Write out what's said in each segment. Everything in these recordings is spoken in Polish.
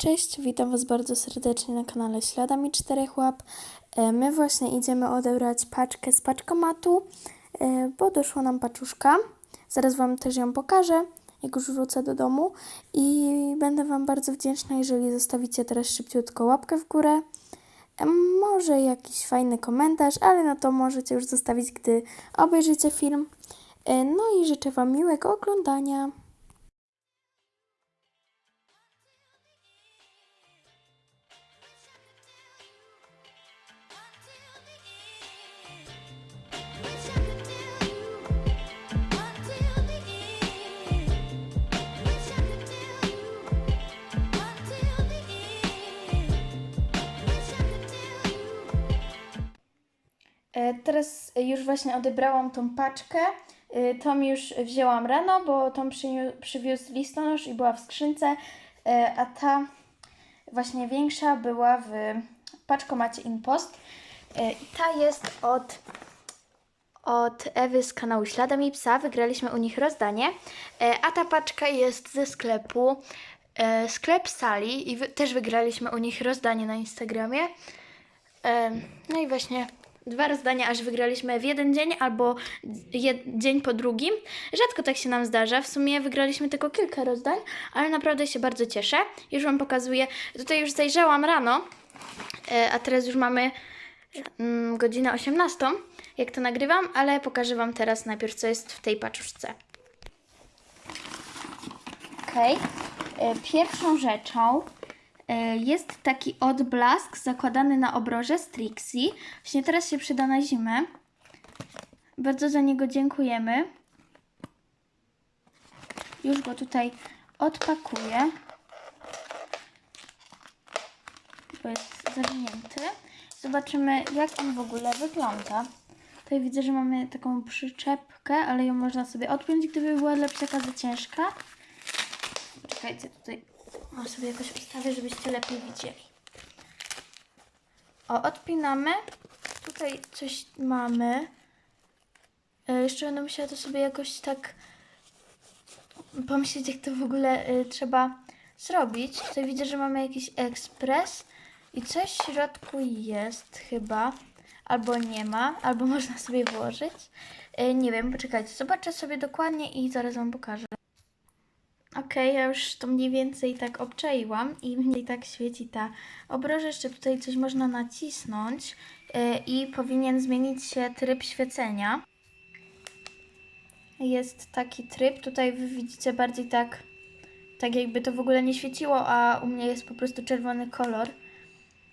Cześć, witam Was bardzo serdecznie na kanale Śladami Czterech Łap. E, My właśnie idziemy odebrać paczkę z paczkomatu, e, bo doszła nam paczuszka. Zaraz Wam też ją pokażę, jak już wrócę do domu. I będę Wam bardzo wdzięczna, jeżeli zostawicie teraz szybciutko łapkę w górę. E, Może jakiś fajny komentarz, ale no to możecie już zostawić, gdy obejrzycie film. No i życzę Wam miłego oglądania. Teraz już właśnie odebrałam tą paczkę. E, Tą już wzięłam rano, bo przynió- przywiózł listonosz i była w skrzynce, e, a ta właśnie większa była w paczkomacie InPost. E, I ta jest od, od Ewy z kanału Śladami Psa. Wygraliśmy u nich rozdanie. E, A ta paczka jest ze sklepu e, Sklep Sali i też wygraliśmy u nich rozdanie na Instagramie. No i właśnie dwa rozdania aż wygraliśmy w jeden dzień albo dzień po drugim. Rzadko tak się nam zdarza. W sumie wygraliśmy tylko kilka rozdań, ale naprawdę się bardzo cieszę. Już Wam pokazuję. Tutaj już zajrzałam rano, e, a teraz już mamy mm, godzinę 18, jak to nagrywam, ale pokażę Wam teraz najpierw, co jest w tej paczuszce. Okej. E, Pierwszą rzeczą jest taki odblask zakładany na obroże z Trixie. Właśnie teraz się przyda na zimę. Bardzo za niego dziękujemy. Już go tutaj odpakuję. Bo jest zawinięty. Zobaczymy, jak on w ogóle wygląda. Tutaj widzę, że mamy taką przyczepkę, ale ją można sobie odpiąć, gdyby była dla psiaka za ciężka. Czekajcie, tutaj o, sobie jakoś ustawię, żebyście lepiej widzieli. O, odpinamy. Tutaj coś mamy. E, jeszcze będę musiała to sobie jakoś tak pomyśleć, jak to w ogóle e, trzeba zrobić. Tutaj widzę, że mamy jakiś ekspres i coś w środku jest chyba. Albo nie ma, albo można sobie włożyć. E, nie wiem, poczekajcie, zobaczę sobie dokładnie i zaraz Wam pokażę. Okej, ja już to mniej więcej tak obczaiłam i mniej tak świeci ta obroża. Jeszcze tutaj coś można nacisnąć yy, i powinien zmienić się tryb świecenia. Jest taki tryb, tutaj wy widzicie bardziej tak, tak jakby to w ogóle nie świeciło, a u mnie jest po prostu czerwony kolor.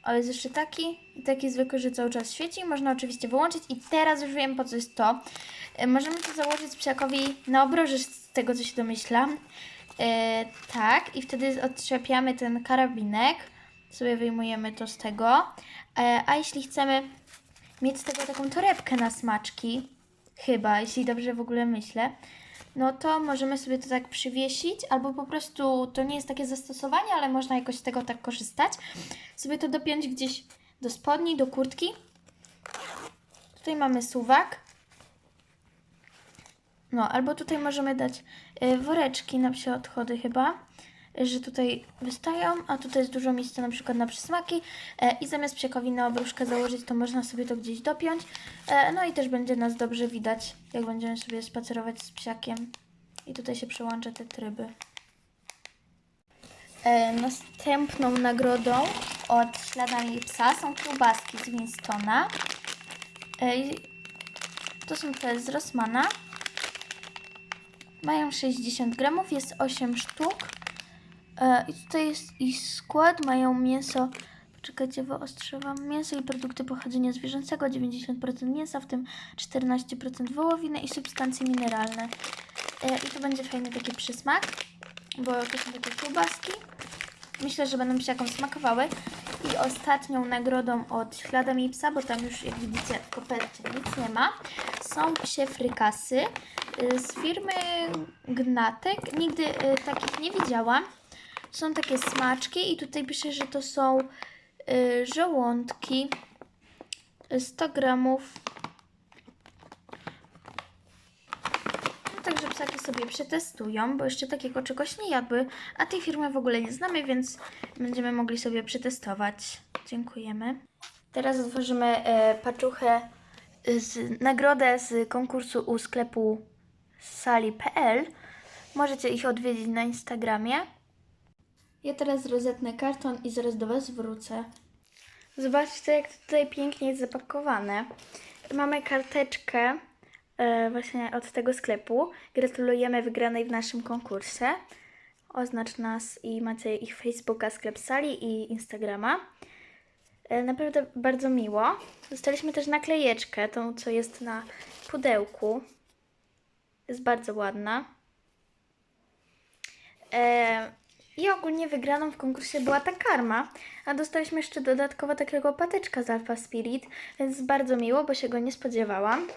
Ale jest jeszcze taki i taki zwykły, że cały czas świeci. Można oczywiście wyłączyć i teraz już wiem po co jest to. Yy, możemy to założyć psiakowi na obroży z tego co się domyślam. E, tak, i wtedy odczepiamy ten karabinek, sobie wyjmujemy to z tego. E, a jeśli chcemy mieć z tego taką torebkę na smaczki, chyba, jeśli dobrze w ogóle myślę, no to możemy sobie to tak przywiesić, albo po prostu to nie jest takie zastosowanie, ale można jakoś z tego tak korzystać. Sobie to dopiąć gdzieś do spodni, do kurtki. Tutaj mamy suwak. No, albo tutaj możemy dać y, woreczki na psie odchody chyba, y, że tutaj wystają, a tutaj jest dużo miejsca na przykład na przysmaki e, i zamiast psiekowi na obruszkę założyć, to można sobie to gdzieś dopiąć. E, no i też będzie nas dobrze widać, jak będziemy sobie spacerować z psiakiem. I tutaj się przełącza te tryby. E, następną nagrodą od śladami psa są kiełbaski z Winstona. E, to są te z Rossmana. Mają 60 gramów, jest 8 sztuk. E, I tutaj jest ich skład. Mają mięso, poczekajcie, wyostrzę wam. Mięso i produkty pochodzenia zwierzęcego, 90% mięsa, w tym 14% wołowiny i substancje mineralne. E, I to będzie fajny taki przysmak, bo to są takie kiełbaski. Myślę, że będą się jakąś smakowały. I ostatnią nagrodą od śladami psa, bo tam już jak widzicie w kopercie nic nie ma, są psie frykasy z firmy Gnatek. Nigdy y, takich nie widziałam. Są takie smaczki i tutaj pisze, że to są y, żołądki. Y, 100 gramów. No, także psaki sobie przetestują, bo jeszcze takiego czegoś nie jadły, a tej firmy w ogóle nie znamy, więc będziemy mogli sobie przetestować. Dziękujemy. Teraz otworzymy e, paczuchę z nagrodę z konkursu u sklepu sali.pl. Możecie ich odwiedzić na Instagramie. Ja teraz rozetnę karton i zaraz do Was wrócę. Zobaczcie, jak to tutaj pięknie jest zapakowane. Mamy karteczkę e, właśnie od tego sklepu. Gratulujemy wygranej w naszym konkursie. Oznacz nas i macie ich Facebooka, sklep sali i Instagrama. E, Naprawdę bardzo miło. Dostaliśmy też naklejeczkę, tą co jest na pudełku. Jest bardzo ładna. E, I ogólnie wygraną w konkursie była ta karma, a dostaliśmy jeszcze dodatkowo takiego patyczka z Alpha Spirit, więc bardzo miło, bo się go nie spodziewałam.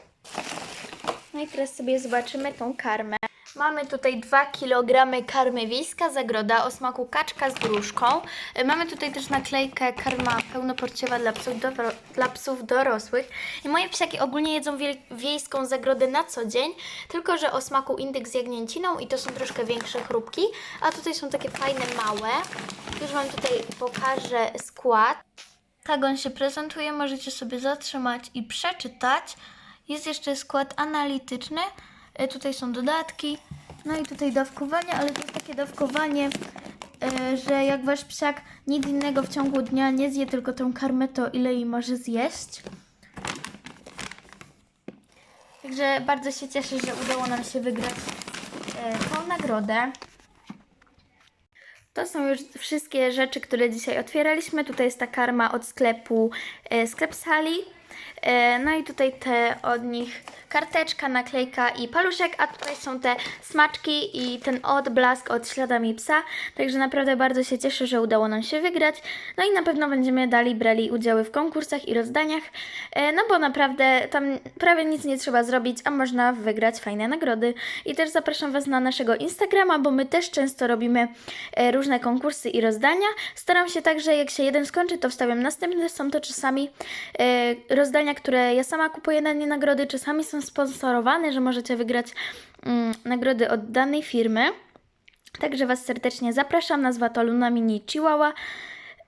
No i teraz sobie zobaczymy tą karmę. Mamy tutaj 2 kg karmy wiejska zagroda o smaku kaczka z gruszką. Y, Mamy tutaj też naklejkę karma pełnoporciowa dla psów, doro- dla psów dorosłych. I moje psiaki ogólnie jedzą wiejską zagrodę na co dzień, tylko że o smaku indyk z jagnięciną i to są troszkę większe chrupki. A tutaj są takie fajne małe. Już Wam tutaj pokażę skład. Tak on się prezentuje, możecie sobie zatrzymać i przeczytać. Jest jeszcze skład analityczny, e, tutaj są dodatki, no i tutaj dawkowanie, ale to jest takie dawkowanie, e, że jak wasz psiak nic innego w ciągu dnia nie zje tylko tą karmę, to ile jej może zjeść. Także bardzo się cieszę, że udało nam się wygrać e, tą nagrodę. To są już wszystkie rzeczy, które dzisiaj otwieraliśmy. Tutaj jest ta karma od sklepu e, Sklep Sali. E, no i tutaj te od nich karteczka, naklejka i paluszek, a tutaj są te smaczki i ten odblask od śladami psa. Także naprawdę bardzo się cieszę, że udało nam się wygrać. No i na pewno będziemy dali brali udziały w konkursach i rozdaniach, e, no bo naprawdę tam prawie nic nie trzeba zrobić, a można wygrać fajne nagrody. I też zapraszam Was na naszego Instagrama, bo my też często robimy e, różne konkursy i rozdania. Staram się także, jak się jeden skończy, to wstawiam następny. Są to czasami e, rozdania, które ja sama kupuję na nie nagrody, czasami są sponsorowane, że możecie wygrać mm, nagrody od danej firmy. Także Was serdecznie zapraszam. Nazwa to Luna Mini Chihuahua.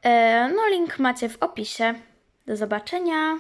E, no, link macie w opisie. Do zobaczenia.